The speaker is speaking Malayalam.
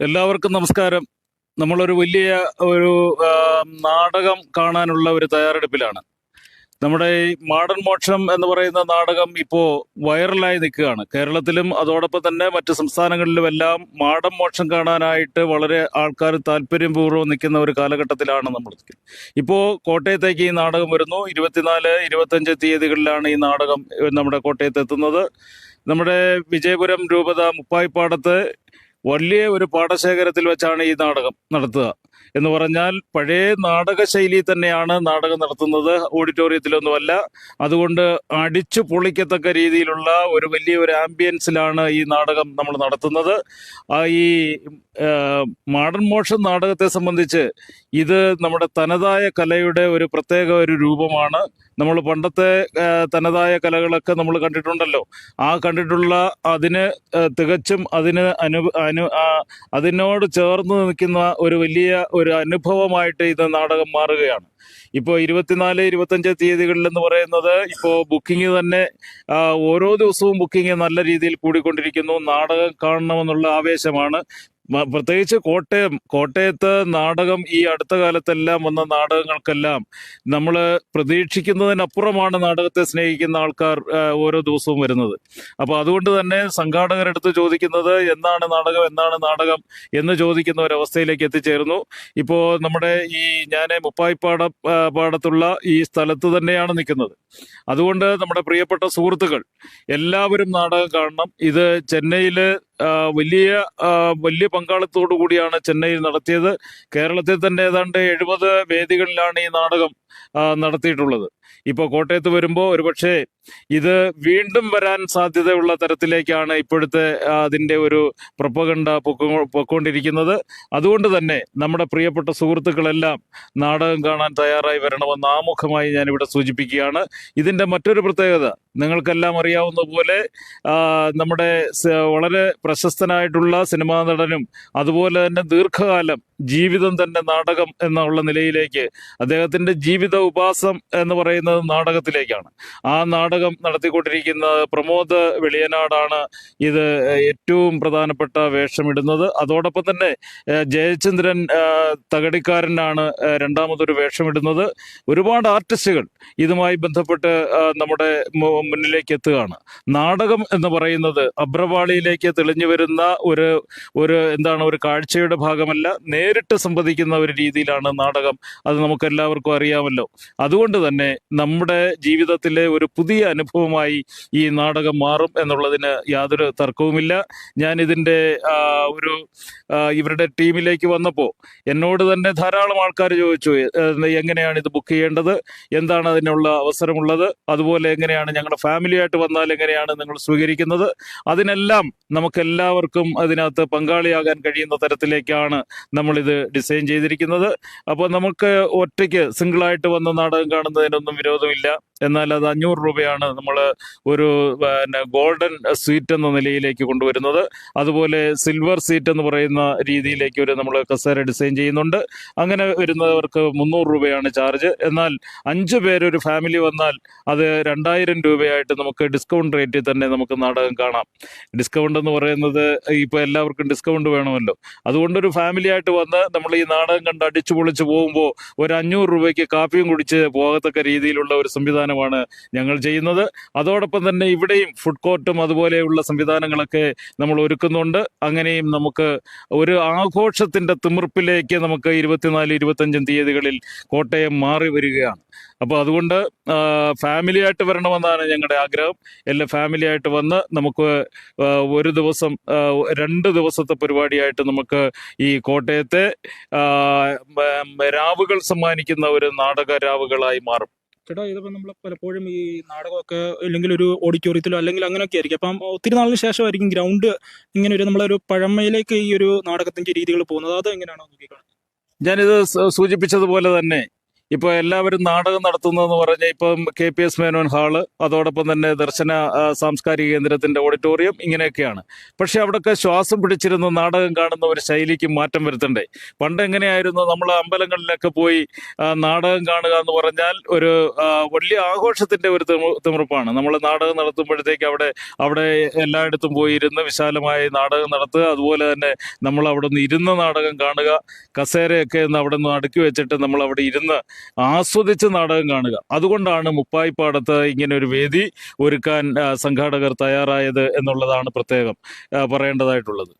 എല്ലാവർക്കും നമസ്കാരം. നമ്മളൊരു വലിയ ഒരു നാടകം കാണാനുള്ള ഒരു തയ്യാറെടുപ്പിലാണ്. നമ്മുടെ ഈ മാടൻ മോക്ഷം എന്ന് പറയുന്ന നാടകം ഇപ്പോ വൈറലായി നിൽക്കുകയാണ്. കേരളത്തിലും അതോടൊപ്പം തന്നെ മറ്റ് സംസ്ഥാനങ്ങളിലും എല്ലാം മാടൻ മോക്ഷം കാണാനായിട്ട് വളരെ ആൾക്കാർ താല്പര്യപൂർവം നിൽക്കുന്ന ഒരു കാലഘട്ടത്തിലാണ് നമ്മൾ ഇപ്പോൾ കോട്ടയത്തേക്ക് ഈ നാടകം വരുന്നു. ഇരുപത്തിനാല് ഇരുപത്തഞ്ച് തീയതികളിലാണ് ഈ നാടകം നമ്മുടെ കോട്ടയത്ത് എത്തുന്നത്. നമ്മുടെ വിജയപുരം രൂപത മുപ്പായിപ്പാടത്ത് വലിയ ഒരു പാടശേഖരത്തിൽ വെച്ചാണ് ഈ നാടകം നടത്തുക. എന്ന് പറഞ്ഞാൽ പഴയ നാടക ശൈലി തന്നെയാണ് നാടകം നടത്തുന്നത്. ഓഡിറ്റോറിയത്തിലൊന്നുമല്ല. അതുകൊണ്ട് അടിച്ചു പൊളിക്കത്തക്ക രീതിയിലുള്ള ഒരു വലിയ ഒരു ആംബിയൻസിലാണ് ഈ നാടകം നമ്മൾ നടത്തുന്നത്. ഈ മാഡൺ മോഷൻ നാടകത്തെ സംബന്ധിച്ച് ഇത് നമ്മുടെ തനതായ കലയുടെ ഒരു പ്രത്യേക ഒരു രൂപമാണ്. നമ്മൾ പണ്ടത്തെ തനതായ കലകളൊക്കെ നമ്മൾ കണ്ടിട്ടുണ്ടല്ലോ. ആ കണ്ടിട്ടുള്ള അതിന് തികച്ചും അതിന് അനു അനു അതിനോട് ചേർന്ന് നിൽക്കുന്ന ഒരു വലിയ ഒരു അനുഭവമായിട്ട് ഇത് നാടകം മാറുകയാണ്. ഇപ്പോൾ ഇരുപത്തിനാല് ഇരുപത്തഞ്ച് തീയതികളിൽ എന്ന് പറയുന്നത് ഇപ്പോൾ ബുക്കിംഗ് തന്നെ ഓരോ ദിവസവും ബുക്കിംഗ് നല്ല രീതിയിൽ കൂടിക്കൊണ്ടിരിക്കുന്നു. നാടകം കാണണമെന്നുള്ള ആവേശമാണ്. പ്രത്യേകിച്ച് കോട്ടയം കോട്ടയത്ത് നാടകം ഈ അടുത്ത കാലത്തെല്ലാം വന്ന നാടകങ്ങൾക്കെല്ലാം നമ്മൾ പ്രതീക്ഷിക്കുന്നതിനപ്പുറമാണ് നാടകത്തെ സ്നേഹിക്കുന്ന ആൾക്കാർ ഓരോ ദിവസവും വരുന്നത്. അപ്പോൾ അതുകൊണ്ട് തന്നെ സംഘാടകരെടുത്ത് ചോദിക്കുന്നത് എന്നാണ് നാടകം എന്നാണ് നാടകം എന്ന് ചോദിക്കുന്ന ഒരവസ്ഥയിലേക്ക് എത്തിച്ചേർന്നു ഇപ്പോൾ നമ്മുടെ ഈ ഞാൻ മുപ്പായിപ്പാട പാടത്തുള്ള ഈ സ്ഥലത്ത് തന്നെയാണ് നിൽക്കുന്നത്. അതുകൊണ്ട് നമ്മുടെ പ്രിയപ്പെട്ട സുഹൃത്തുക്കൾ എല്ലാവരും നാടകം കാണണം. ഇത് ചെന്നൈയിൽ വലിയ വലിയ പങ്കാളിത്തോടു കൂടിയാണ് ചെന്നൈയിൽ നടത്തിയത്. കേരളത്തിൽ തന്നെ ഏതാണ്ട് എഴുപത് വേദികളിലാണ് ഈ നാടകം നടത്തിയിട്ടുള്ളത്. ഇപ്പോൾ കോട്ടയത്ത് വരുമ്പോൾ ഒരുപക്ഷെ ഇത് വീണ്ടും വരാൻ സാധ്യതയുള്ള തരത്തിലേക്കാണ് ഇപ്പോഴത്തെ അതിന്റെ ഒരു പ്രൊപ്പഗണ്ട പൊക്കോ പൊക്കോണ്ടിരിക്കുന്നത്. അതുകൊണ്ട് തന്നെ നമ്മുടെ പ്രിയപ്പെട്ട സുഹൃത്തുക്കളെല്ലാം നാടകം കാണാൻ തയ്യാറായി വരണമെന്ന് ആമുഖമായി ഞാനിവിടെ സൂചിപ്പിക്കുകയാണ്. ഇതിന്റെ മറ്റൊരു പ്രത്യേകത നിങ്ങൾക്കെല്ലാം അറിയാവുന്ന പോലെ നമ്മുടെ വളരെ പ്രശസ്തനായിട്ടുള്ള സിനിമാ നടനും അതുപോലെ തന്നെ ദീർഘകാലം ജീവിതം തന്നെ നാടകം എന്നുള്ള നിലയിലേക്ക് അദ്ദേഹത്തിന്റെ ജീവിത ഉപാസം എന്ന് പറയുന്നത് നാടകത്തിലേക്കാണ്. ആ നാടകം നടത്തിക്കൊണ്ടിരിക്കുന്ന പ്രമോദ് വെളിയനാടാണ് ഇത് ഏറ്റവും പ്രധാനപ്പെട്ട വേഷമിടുന്നത്. അതോടൊപ്പം തന്നെ ജയചന്ദ്രൻ തകടിക്കാരനാണ് രണ്ടാമതൊരു വേഷമിടുന്നത്. ഒരുപാട് ആർട്ടിസ്റ്റുകൾ ഇതുമായി ബന്ധപ്പെട്ട് നമ്മുടെ മുന്നിലേക്ക് എത്തുകയാണ്. നാടകം എന്ന് പറയുന്നത് അബ്രവാളിയിലേക്ക് തെളിഞ്ഞു വരുന്ന ഒരു ഒരു എന്താണ് ഒരു കാഴ്ചയുടെ ഭാഗമല്ല. നേരിട്ട് സംവദിക്കുന്ന ഒരു രീതിയിലാണ് നാടകം. അത് നമുക്ക് എല്ലാവർക്കും അറിയാമല്ലോ. അതുകൊണ്ട് തന്നെ നമ്മുടെ ജീവിതത്തിലെ ഒരു പുതിയ അനുഭവമായി ഈ നാടകം മാറും എന്നുള്ളതിന് യാതൊരു തർക്കവുമില്ല. ഞാൻ ഇതിന്റെ ഒരു ഇവരുടെ ടീമിലേക്ക് വന്നപ്പോൾ എന്നോട് തന്നെ ധാരാളം ആൾക്കാർ ചോദിച്ചു എങ്ങനെയാണ് ഇത് ബുക്ക് ചെയ്യേണ്ടത്? എന്താണ് അതിനുള്ള അവസരമുള്ളത്? അതുപോലെ എങ്ങനെയാണ് ഞങ്ങളുടെ ഫാമിലി ആയിട്ട് വന്നാൽ എങ്ങനെയാണ് നിങ്ങൾ സ്വീകരിക്കുന്നത്? അതിനെല്ലാം നമുക്ക് എല്ലാവർക്കും അതിനകത്ത് പങ്കാളിയാകാൻ കഴിയുന്ന തരത്തിലേക്കാണ് നമ്മളിത് ഡിസൈൻ ചെയ്തിരിക്കുന്നത്. അപ്പോൾ നമുക്ക് ഒറ്റയ്ക്ക് സിംഗിളായിട്ട് വന്ന നാടകം കാണുന്നതിനൊന്നും വിരോധമില്ല. എന്നാൽ അത് അഞ്ഞൂറ് രൂപയാണ് നമ്മൾ ഒരു പിന്നെ ഗോൾഡൻ സീറ്റ് എന്ന നിലയിലേക്ക് കൊണ്ടുവരുന്നത്. അതുപോലെ സിൽവർ സീറ്റ് എന്ന് പറയുന്ന രീതിയിലേക്ക് ഒരു നമ്മൾ കസേര ഡിസൈൻ ചെയ്യുന്നുണ്ട്. അങ്ങനെ വരുന്നവർക്ക് മുന്നൂറ് രൂപയാണ് ചാർജ്. എന്നാൽ അഞ്ച് പേരൊരു ഫാമിലി വന്നാൽ അത് രണ്ടായിരം രൂപയായിട്ട് നമുക്ക് ഡിസ്കൗണ്ട് റേറ്റിൽ തന്നെ നമുക്ക് നാടകം കാണാം. ഡിസ്കൗണ്ട് എന്ന് പറയുന്നത് ഇപ്പോൾ എല്ലാവർക്കും ഡിസ്കൗണ്ട് വേണമല്ലോ. അതുകൊണ്ടൊരു ഫാമിലി ആയിട്ട് വന്ന് നമ്മൾ ഈ നാടകം കണ്ട് അടിച്ചു പൊളിച്ച് പോകുമ്പോൾ ഒരു അഞ്ഞൂറ് രൂപയ്ക്ക് കാപ്പിയും കുടിച്ച് പോകത്തക്ക രീതിയിലുള്ള ഒരു സംവിധാനമാണ് ഞങ്ങൾ ചെയ്യുന്നത്. അതോടൊപ്പം തന്നെ ഇവിടെയും ഫുഡ് കോർട്ടും അതുപോലെയുള്ള സംവിധാനങ്ങളൊക്കെ നമ്മൾ ഒരുക്കുന്നുണ്ട്. അങ്ങനെയും നമുക്ക് ഒരു ആഘോഷത്തിന്റെ തിമിർപ്പിലേക്ക് നമുക്ക് ഇരുപത്തിനാല് ഇരുപത്തഞ്ചും തീയതികളിൽ കോട്ടയം മാറി വരികയാണ്. അപ്പോൾ അതുകൊണ്ട് ഫാമിലിയായിട്ട് വരണമെന്നാണ് ഞങ്ങളുടെ ആഗ്രഹം. എല്ലാ ഫാമിലിയായിട്ട് വന്ന് നമുക്ക് ഒരു ദിവസം രണ്ട് ദിവസത്തെ പരിപാടിയായിട്ട് നമുക്ക് ഈ കോട്ടയത്തെ രാവുകൾ സമ്മാനിക്കുന്ന ഒരു നാടക രാവുകളായി മാറും. ചേട്ടാ ഇതിപ്പോ നമ്മൾ പലപ്പോഴും ഈ നാടകമൊക്കെ അല്ലെങ്കിൽ ഒരു ഓഡിറ്റോറിയത്തിലോ അല്ലെങ്കിൽ അങ്ങനെയൊക്കെ ആയിരിക്കും. അപ്പം ഒത്തിരി നാളിന് ശേഷമായിരിക്കും ഗ്രൗണ്ട് ഇങ്ങനെ ഒരു നമ്മളൊരു പഴമയിലേക്ക് ഈ ഒരു നാടകത്തിന്റെ രീതികൾ പോകുന്നത്. അത് എങ്ങനെയാണോ ഞാനിത് സൂചിപ്പിച്ചതുപോലെ തന്നെ ഇപ്പോൾ എല്ലാവരും നാടകം നടത്തുന്നതെന്ന് പറഞ്ഞാൽ ഇപ്പം K P S Menon hall അതോടൊപ്പം തന്നെ ദർശന സാംസ്കാരിക കേന്ദ്രത്തിന്റെ ഓഡിറ്റോറിയം ഇങ്ങനെയൊക്കെയാണ്. പക്ഷെ അവിടെയൊക്കെ ശ്വാസം പിടിച്ചിരുന്ന് നാടകം കാണുന്ന ഒരു ശൈലിക്ക് മാറ്റം വരുത്തണ്ടേ? പണ്ട് എങ്ങനെയായിരുന്നു നമ്മൾ അമ്പലങ്ങളിലൊക്കെ പോയി നാടകം കാണുക എന്ന് പറഞ്ഞാൽ ഒരു വലിയ ആഘോഷത്തിന്റെ ഒരു തിമുറപ്പാണ്. നമ്മൾ നാടകം നടത്തുമ്പോഴത്തേക്ക് അവിടെ അവിടെ എല്ലായിടത്തും പോയി ഇരുന്ന് വിശാലമായി നാടകം നടത്തുക അതുപോലെ തന്നെ നമ്മൾ അവിടെ നിന്ന് ഇരുന്ന് നാടകം കാണുക കസേരയൊക്കെ ഒന്ന് അവിടെ നിന്ന് അടുക്കി വെച്ചിട്ട് നമ്മൾ അവിടെ ഇരുന്ന് ആസ്വദിച്ച് നാടകം കാണുക. അതുകൊണ്ടാണ് മുപ്പായിപ്പാടത്ത് ഇങ്ങനെ ഒരു വേദി ഒരുക്കാൻ സംഘാടകർ തയ്യാറായത് എന്നുള്ളതാണ് പ്രത്യേകം പറയേണ്ടതായിട്ടുള്ളത്.